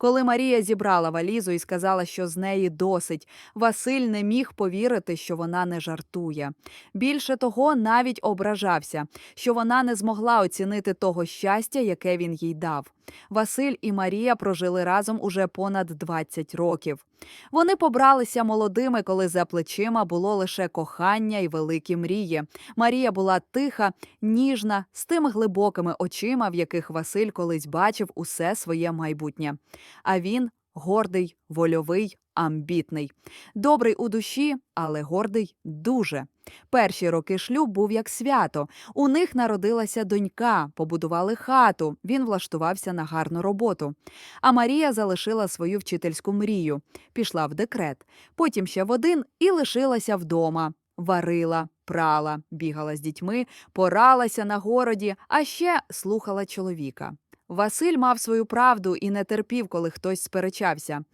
Коли Марія зібрала валізу і сказала, що з неї досить, Василь не міг повірити, що вона не жартує. Більше того, навіть ображався, що вона не змогла оцінити того щастя, яке він їй дав. Василь і Марія прожили разом уже понад 20 років. Вони побралися молодими, коли за плечима було лише кохання і великі мрії. Марія була тиха, ніжна, з тими глибокими очима, в яких Василь колись бачив усе своє майбутнє. А він гордий, вольовий, амбітний, добрий у душі, але гордий дуже. Перші роки шлюб був як свято. У них народилася донька, побудували хату. Він влаштувався на гарну роботу. А Марія залишила свою вчительську мрію, пішла в декрет, потім ще в один і лишилася вдома. Варила, прала, бігала з дітьми, поралася на городі, а ще слухала чоловіка. Василь мав свою правду і не терпів, коли хтось сперечався.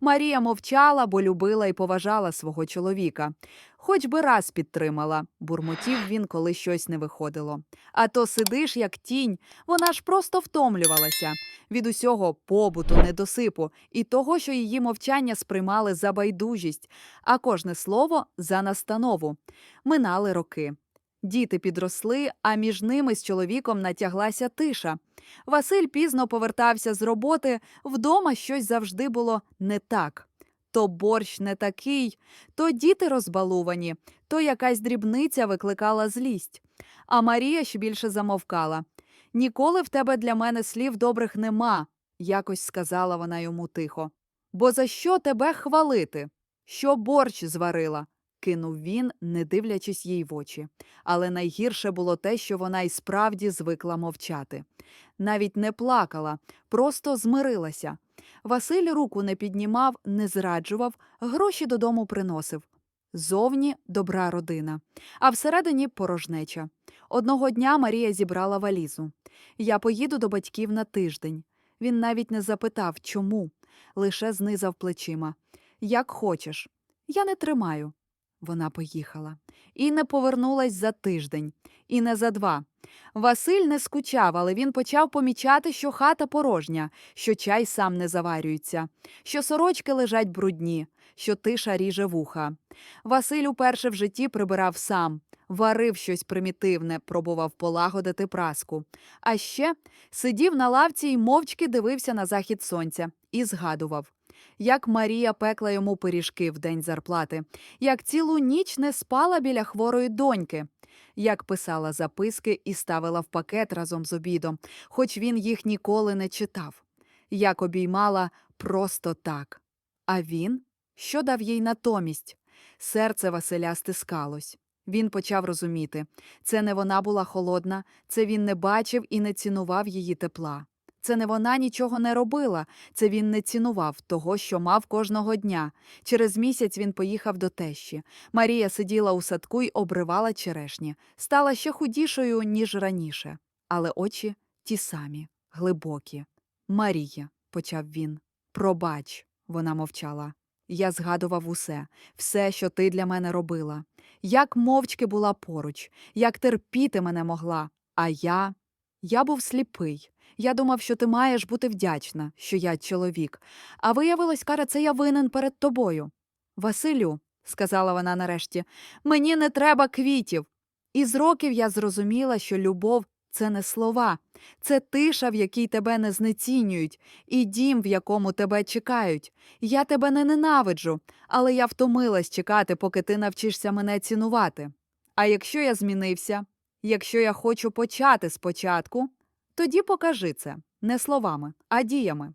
Марія мовчала, бо любила і поважала свого чоловіка. Хоч би раз підтримала, бурмотів він, коли щось не виходило. А то сидиш, як тінь, вона ж просто втомлювалася від усього побуту, недосипу і того, що її мовчання сприймали за байдужість, а кожне слово за настанову. Минали роки. Діти підросли, а між ними з чоловіком натяглася тиша. Василь пізно повертався з роботи, вдома щось завжди було не так. То борщ не такий, то діти розбалувані, то якась дрібниця викликала злість. А Марія ще більше замовкала. Ніколи в тебе для мене слів добрих нема, якось сказала вона йому тихо. Бо за що тебе хвалити? Що борщ зварила? Кинув він, не дивлячись їй в очі. Але найгірше було те, що вона й справді звикла мовчати. Навіть не плакала, просто змирилася. Василь руку не піднімав, не зраджував, гроші додому приносив. Зовні добра родина, а всередині порожнеча. Одного дня Марія зібрала валізу. Я поїду до батьків на тиждень. Він навіть не запитав, чому, лише знизав плечима. Як хочеш. Я не тримаю. Вона поїхала. І не повернулась за тиждень, і не за два. Василь не скучав, але він почав помічати, що хата порожня, що чай сам не заварюється, що сорочки лежать брудні, що тиша ріже вуха. Василь уперше в житті прибирав сам, варив щось примітивне, пробував полагодити праску. А ще сидів на лавці і мовчки дивився на захід сонця і згадував. Як Марія пекла йому пиріжки в день зарплати, як цілу ніч не спала біля хворої доньки, як писала записки і ставила в пакет разом з обідом, хоч він їх ніколи не читав, як обіймала просто так. А він що дав їй натомість? Серце Василя стискалось. Він почав розуміти це не вона була холодна, це він не бачив і не цінував її тепла. Це не вона нічого не робила, це він не цінував того, що мав кожного дня. Через місяць він поїхав до тещі. Марія сиділа у садку й обривала черешні, стала ще худішою, ніж раніше. Але очі ті самі, глибокі. Марія, почав він. Пробач, вона мовчала. Я згадував усе, все, що ти для мене робила. Як мовчки була поруч, як терпіти мене могла. А я. Я був сліпий. Я думав, що ти маєш бути вдячна, що я чоловік. А виявилось, кара, це я винен перед тобою. Василю, сказала вона нарешті, мені не треба квітів. І з років я зрозуміла, що любов це не слова, це тиша, в якій тебе не знецінюють, і дім, в якому тебе чекають. Я тебе не ненавиджу, але я втомилась чекати, поки ти навчишся мене цінувати. А якщо я змінився, якщо я хочу почати спочатку, тоді покажи це не словами, а діями.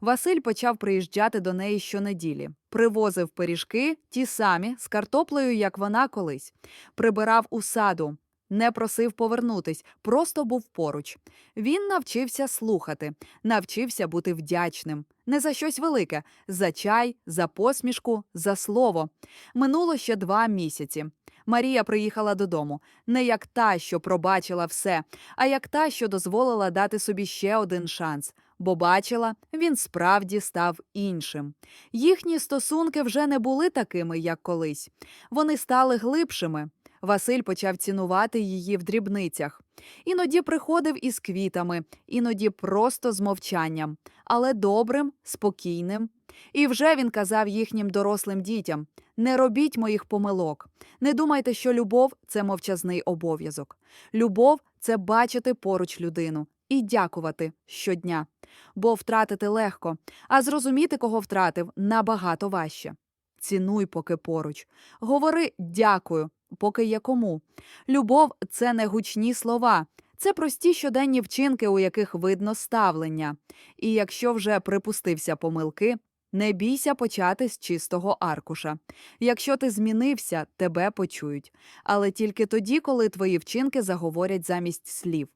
Василь почав приїжджати до неї щонеділі, привозив пиріжки, ті самі, з картоплею, як вона колись, прибирав у саду, не просив повернутись, просто був поруч. Він навчився слухати, навчився бути вдячним. Не за щось велике, за чай, за посмішку, за слово. Минуло ще два місяці. Марія приїхала додому не як та, що пробачила все, а як та, що дозволила дати собі ще один шанс, бо бачила, він справді став іншим. Їхні стосунки вже не були такими, як колись. Вони стали глибшими. Василь почав цінувати її в дрібницях. Іноді приходив із квітами, іноді просто з мовчанням, але добрим, спокійним. І вже він казав їхнім дорослим дітям: не робіть моїх помилок. Не думайте, що любов це мовчазний обов'язок. Любов це бачити поруч людину і дякувати щодня. Бо втратити легко, а зрозуміти, кого втратив, набагато важче. Цінуй, поки поруч. Говори дякую, поки є кому. Любов це не гучні слова, це прості щоденні вчинки, у яких видно ставлення. І якщо вже припустився помилки, не бійся почати з чистого аркуша. Якщо ти змінився, тебе почують. Але тільки тоді, коли твої вчинки заговорять замість слів.